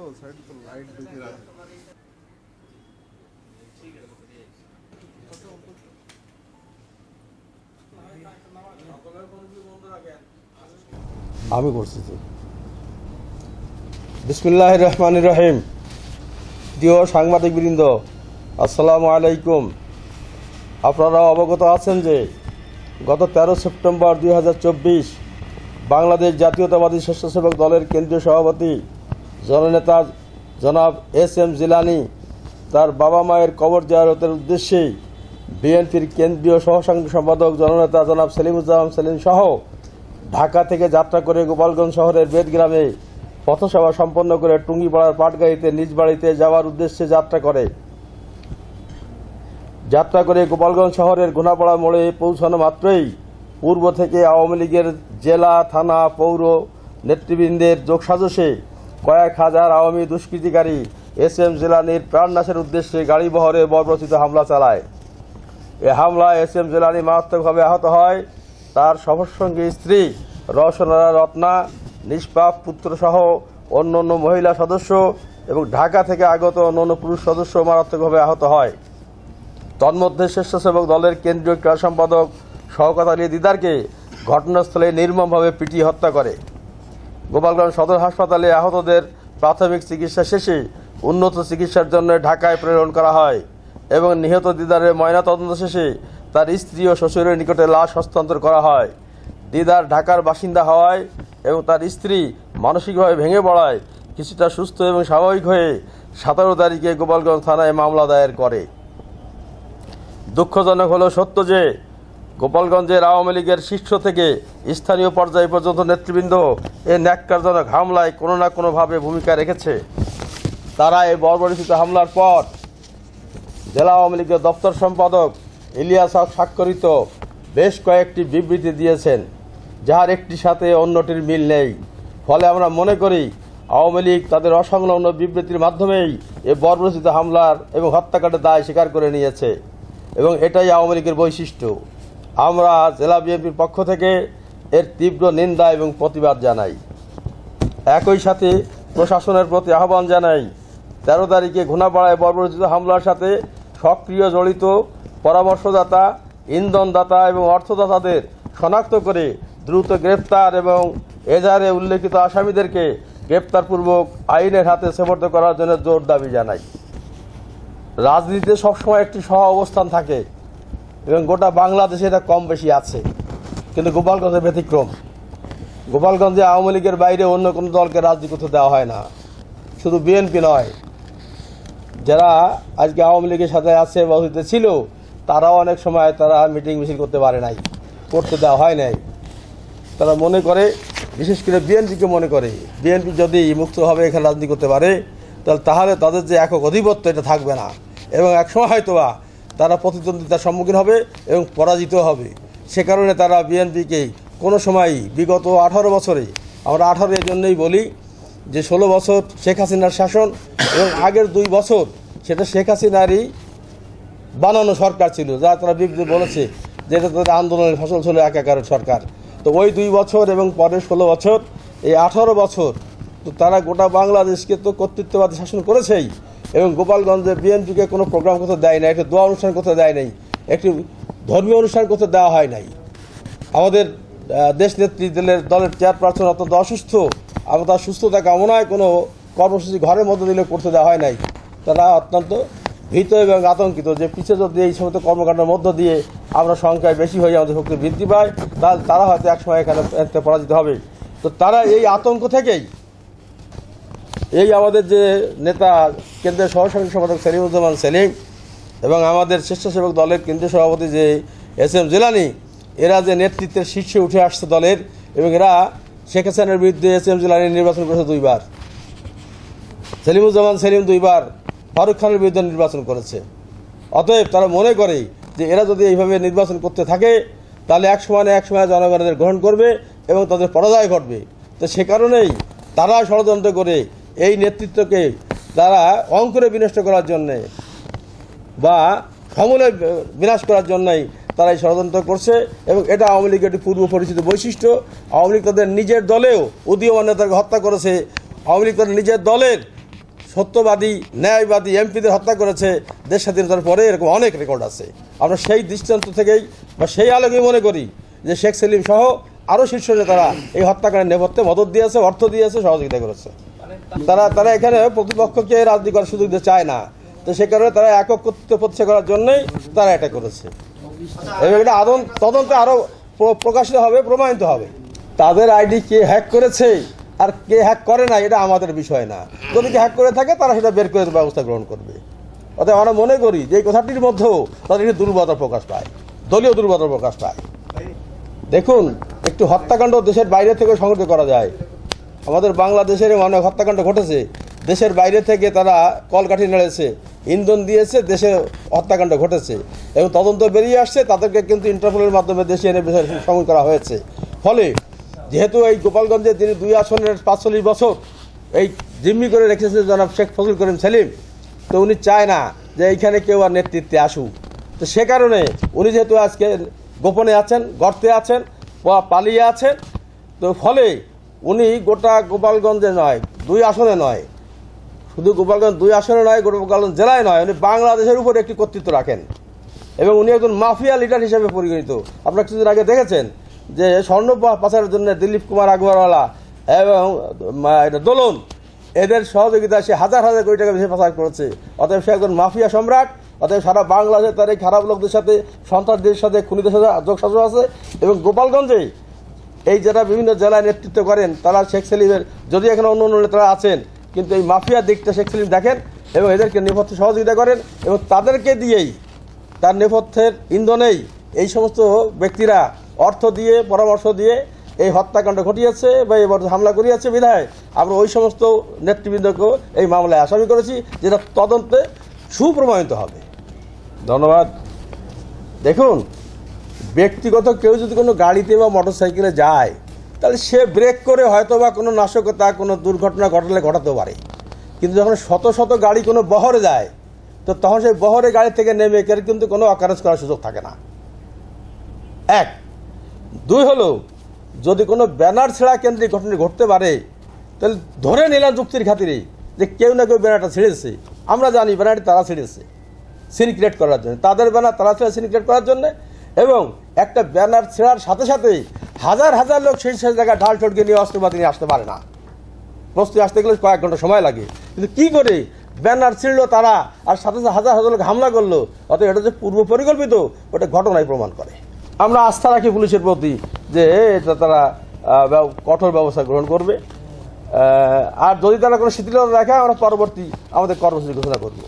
তো সাইডে তো লাইট আমি করছি তো। বিসমুল্লাহ রহমান রহিম। প্রিয় সাংবাদিক বৃন্দ আসসালামু আলাইকুম। আপনারা অবগত আছেন যে গত তেরো সেপ্টেম্বর দুই হাজার চব্বিশ বাংলাদেশ জাতীয়তাবাদী স্বেচ্ছাসেবক দলের কেন্দ্রীয় সভাপতি জননেতা জনাব এস এম জিলানি তার বাবা মায়ের কবর জিয়ারতের উদ্দেশ্যে বিএনপির কেন্দ্রীয় সহসাংগঠনিক সম্পাদক জননেতা জনাব সেলিমুজ্জামান সেলিম সহ ঢাকা থেকে যাত্রা করে গোপালগঞ্জ শহরের বেদগ্রামে পথসভা সম্পন্ন করে টুঙ্গিপাড়ার পাটগাড়িতে নিজ বাড়িতে যাওয়ার উদ্দেশ্যে যাত্রা করে। যাত্রা করে গোপালগঞ্জ শহরের ঘোনাপাড়া মোড়ে পৌঁছানো মাত্রই পূর্ব থেকে আওয়ামী লীগের জেলা, থানা, পৌর নেতৃবৃন্দের যোগসাজশে কয়েক হাজার আওয়ামী দুষ্কৃতিকারী এস এম জেলানির প্রাণনাশের উদ্দেশ্যে গাড়ি বহরে বর্বরচিত হামলা চালায়। এ হামলায় এস এম জেলানি মারাত্মকভাবে আহত হয়। তার সফরসঙ্গী স্ত্রী রওশনারা রত্না, নিষ্পাপ পুত্রসহ অন্য অন্য মহিলা সদস্য এবং ঢাকা থেকে আগত অন্য অন্য পুরুষ সদস্য মারাত্মকভাবে আহত হয়। তন্মধ্যে স্বেচ্ছাসেবক দলের কেন্দ্রীয় ক্রীড়া সম্পাদক শওকত আলী দিদারকে ঘটনাস্থলে নির্মমভাবে পিটিয়ে হত্যা করে। গোপালগঞ্জ সদর হাসপাতালে আহতদের প্রাথমিক চিকিৎসা শেষে উন্নত চিকিৎসার জন্য ঢাকায় প্রেরণ করা হয় এবং নিহত দিদারের ময়নাতদন্ত শেষে তার স্ত্রী ও শ্বশুরের নিকটে লাশ হস্তান্তর করা হয়। দিদার ঢাকার বাসিন্দা হওয়ায় এবং তার স্ত্রী মানসিকভাবে ভেঙে পড়ায় কিছুটা সুস্থ এবং স্বাভাবিক হয়ে সতেরো তারিখে গোপালগঞ্জ থানায় মামলা দায়ের করে। দুঃখজনক হলো সত্য যে গোপালগঞ্জের আওয়ামী লীগের শীর্ষ থেকে স্থানীয় পর্যায় পর্যন্ত নেতৃবৃন্দ এ ন্যাক্কারজনক হামলায় কোনো না কোনোভাবে ভূমিকা রেখেছে। তারা এই বর্বরিত হামলার পর জেলা আওয়ামী লীগের দপ্তর সম্পাদক ইলিয়াস হক স্বাক্ষরিত বেশ কয়েকটি বিবৃতি দিয়েছেন, যার একটির সাথে অন্যটির মিল নেই। ফলে আমরা মনে করি, আওয়ামী লীগ তাদের অসংলগ্ন বিবৃতির মাধ্যমেই এ বর্বরচিত হামলার এবং হত্যাকাণ্ডের দায় স্বীকার করে নিয়েছে এবং এটাই আওয়ামী লীগের বৈশিষ্ট্য। আমরা জেলা বিএনপির পক্ষ থেকে এর তীব্র নিন্দা এবং প্রতিবাদ জানাই। একই সাথে প্রশাসনের প্রতি আহ্বান জানাই, তেরো তারিখে ঘোনাপাড়ায় বর্বরচিত হামলার সাথে সক্রিয় জড়িত পরামর্শদাতা, ইন্ধনদাতা এবং অর্থদাতাদের শনাক্ত করে দ্রুত গ্রেপ্তার এবং এজাহারে উল্লেখিত আসামিদেরকে গ্রেপ্তারপূর্বক আইনের হাতে সেবর্দ করার জন্য জোর দাবি জানাই। রাজনীতিতে সবসময় একটি সহ অবস্থান থাকে এবং গোটা বাংলাদেশে এটা কম বেশি আছে। কিন্তু গোপালগঞ্জের ব্যতিক্রম। গোপালগঞ্জে আওয়ামী লীগের বাইরে অন্য কোনো দলকে রাজনীতি করতে দেওয়া হয় না। শুধু বিএনপি নয়, যারা আজকে আওয়ামী লীগের সাথে আছে বা ছিল, তারাও অনেক সময় তারা মিটিং মিছিল করতে পারে নাই, করতে দেওয়া হয় নাই। তারা মনে করে, বিশেষ করে বিএনপিকে মনে করে, বিএনপি যদি মুক্তভাবে এখানে রাজনীতি করতে পারে, তাহলে তাহলে তাদের যে একক অধিপত্য এটা থাকবে না। এবং একসময় হয়তোবা তারা প্রতিদ্বন্দ্বিতার সম্মুখীন হবে এবং পরাজিত হবে। সে কারণে তারা বিএনপিকে কোনো সময় বিগত আঠারো বছরে, আমরা আঠারো এর জন্যই বলি যে ষোলো বছর শেখ হাসিনার শাসন এবং আগের দুই বছর সেটা শেখ হাসিনারই বানানো সরকার ছিল, যা তারা বিবৃতি বলেছে যে এটা তাদের আন্দোলনের ফসল ছিল একাকারের সরকার। তো ওই দুই বছর এবং পরের ষোলো বছর, এই আঠারো বছর তো তারা গোটা বাংলাদেশকে তো কর্তৃত্ববাদী শাসন করেছেই এবং গোপালগঞ্জে বিএনপিকে কোনো প্রোগ্রাম কোথাও দেয় নাই, একটা দোয়া অনুষ্ঠান করতে দেয় নাই, একটি ধর্মীয় অনুষ্ঠান করতে দেওয়া হয় নাই। আমাদের দেশ নেত্রী দলের দলের চেয়ারপারসন অত্যন্ত অসুস্থ এবং তার সুস্থতা কামনায় কোনো কর্মসূচি ঘরের মধ্যে দিলে করতে দেওয়া হয় নাই। তারা অত্যন্ত ভীত এবং আতঙ্কিত যে পিছিয়ে যদি এই সমস্ত কর্মকাণ্ডের মধ্য দিয়ে আমরা সংখ্যায় বেশি হয়ে আমাদের শক্তি বৃদ্ধি পায়, তাহলে তারা হয়তো একসময় এখানে পরাজিত হবে। তো তারা এই আতঙ্ক থেকেই এই আমাদের যে নেতা কেন্দ্রের সহসংঘ সম্পাদক সেলিমুজ্জামান সেলিম এবং আমাদের স্বেচ্ছাসেবক দলের কেন্দ্রীয় সভাপতি যে এস এম জিলানি, এরা যে নেতৃত্বের শীর্ষে উঠে আসছে দলের এবং এরা শেখ হাসিনার বিরুদ্ধে এস এম জিলানি নির্বাচন করেছে দুইবার। সেলিমুজ্জামান সেলিম দুইবার, ফারুক খানের বিরুদ্ধে নির্বাচন করেছে। অতএব তারা মনে করে যে এরা যদি এইভাবে নির্বাচন করতে থাকে, তাহলে এক সময় এক সময় জনগণের গ্রহণ করবে এবং তাদের পরাজয় ঘটবে। তো সে কারণেই তারা ষড়যন্ত্র করে এই নেতৃত্বকে তারা অঙ্কুরে বিনষ্ট করার জন্যে বা সমূলে বিনাশ করার জন্যই তারা এই ষড়যন্ত্র করছে এবং এটা আওয়ামী লীগের একটি পূর্ব পরিচিত বৈশিষ্ট্য। আওয়ামী লীগ তাদের নিজের দলেও উদীয়মান নেতাকে হত্যা করেছে। আওয়ামী লীগ তাদের নিজের দলের সত্যবাদী ন্যায়বাদী এমপিদের হত্যা করেছে। দেশ স্বাধীনতার পরে এরকম অনেক রেকর্ড আছে। আমরা সেই দৃষ্টান্ত থেকেই বা সেই আলোকে মনে করি যে শেখ সেলিম সহ আরও শীর্ষ নেতারা এই হত্যাকাণ্ডের নেপথ্যে মদত দিয়েছে অর্থ দিয়েছে সহযোগিতা করেছে। তারা তারা এখানে প্রতিপক্ষকে রাজনীতি করার সুযোগ দিতে চায় না। তো সে কারণে তারা একক কর্তৃত্ব প্রতিষ্ঠা করার জন্যই তারা এটা করেছে। এবং এটা তদন্তে আরও প্র- প্রকাশিত হবে, প্রমাণিত হবে। তাদের আইডি কে হ্যাক করেছে আর কে হ্যাক করে না এটা আমাদের বিষয় না। যদি কে হ্যাক করে থাকে, তারা সেটা বের করে ব্যবস্থা গ্রহণ করবে। অতএব আমরা মনে করি যে কথাটির মধ্যেও তাদের একটি দুর্বলতা প্রকাশ পায়, দলীয় দুর্বলতা প্রকাশ পায়। দেখুন, একটু হত্যাকাণ্ড দেশের বাইরে থেকে সংগঠিত করা যায়। আমাদের বাংলাদেশের অনেক হত্যাকাণ্ড ঘটেছে দেশের বাইরে থেকে তারা কলকাঠি নেড়েছে, ইন্ধন দিয়েছে, দেশে হত্যাকাণ্ড ঘটেছে এবং তদন্ত বেরিয়ে আসছে, তাদেরকে কিন্তু ইন্টারপোলের মাধ্যমে দেশে এনে সমন করা হয়েছে। ফলে যেহেতু এই গোপালগঞ্জে তিনি দুই আসনের পাঁচচল্লিশ বছর এই জিম্মি করে রেখেছে জনাব শেখ ফজল করিম সেলিম, তো উনি চায় না যে এইখানে কেউ আর নেতৃত্বে আসুক। তো সে কারণে উনি যেহেতু আজকে গোপনে আছেন, গর্তে আছেন বা পালিয়ে আছেন, তো ফলে উনি গোটা গোপালগঞ্জে নয়, দুই আসনে নয় শুধু গোপালগঞ্জ দুই আসনে নয়, গোপালগঞ্জ জেলায় নয়, উনি বাংলাদেশের উপর একটি কর্তৃত্ব রাখেন। এবং উনি একজন মাফিয়া লিডার হিসেবে পরিগণিত। আপনারা কিছুদিন আগে দেখেছেন যে স্বর্ণ পাচারের জন্য দিলীপ কুমার আগরওয়ালা এবং দোলন, এদের সহযোগিতায় সে হাজার হাজার কোটি টাকা বেশি পাচার করেছে। অতএব সে একজন মাফিয়া সম্রাট, অতএব সারা বাংলাদেশে তার এই খারাপ লোকদের সাথে, সন্ত্রাসদের সাথে খুনিদের সাথে যোগসাজ আছে এবং গোপালগঞ্জে এই যারা বিভিন্ন জেলায় নেতৃত্ব করেন, তারা শেখ সেলিমের, যদি এখানে অন্য অন্য নেতারা আছেন কিন্তু এই মাফিয়া দিকটা শেখ সেলিম দেখেন এবং এদেরকে নেপথ্যে সহযোগিতা করেন এবং তাদেরকে দিয়েই তার নেপথ্যের ইন্ধনেই এই সমস্ত ব্যক্তিরা অর্থ দিয়ে, পরামর্শ দিয়ে এই হত্যাকাণ্ড ঘটিয়েছে বা এবার হামলা করিয়েছে বিধায়। আমরা ওই সমস্ত নেতৃবৃন্দকেও এই মামলায় আসামি করেছি যেটা তদন্তে সুপ্রমাণিত হবে। ধন্যবাদ। দেখুন, ব্যক্তিগত কেউ যদি কোনো গাড়িতে বা মোটর সাইকেলে যায় তাহলে সে ব্রেক করে হয়তো বা কোনো নাশকতা, কোনো দুর্ঘটনা ঘটালে ঘটাতে পারে। কিন্তু যখন শত শত গাড়ি কোনো বহরে যায়, তো তখন সেই বহরে গাড়ি থেকে নেমে এর কিন্তু কোনো অকারেন্স করার সুযোগ থাকে না। এক। দুই হলো, যদি কোনো ব্যানার ছেঁড়া কেন্দ্রিক ঘটনা ঘটতে পারে, তাহলে ধরে নিলাম যুক্তির খাতিরে যে কেউ না কেউ ব্যানারটা ছেড়েছে। আমরা জানি ব্যানারটি তারা ছেড়েছে সিন ক্রিয়েট করার জন্য। তাদের ব্যানার তারা ছেড়ে সিন ক্রিয়েট করার জন্য। এবং একটা ব্যানার ছেঁড়ার সাথে সাথেই হাজার হাজার লোক সেই সেই জায়গায় ঢাল ঠটকে নিয়ে অস্ত্রপাতি নিয়ে আসতে পারে না। প্রস্তুতি আসতে গেলে কয়েক ঘণ্টা সময় লাগে। কিন্তু কি করে? ব্যানার ছিঁড়লো তারা, আর সাথে সাথে হাজার হাজার লোক হামলা করল। অত এটা যে পূর্ব পরিকল্পিত, ওটা ঘটনায় প্রমাণ করে। আমরা আস্থা রাখি পুলিশের প্রতি যে এটা তারা কঠোর ব্যবস্থা গ্রহণ করবে। আর যদি তারা কোনো শিথিলতা রাখে আমরা পরবর্তী আমাদের কর্মসূচি ঘোষণা করব।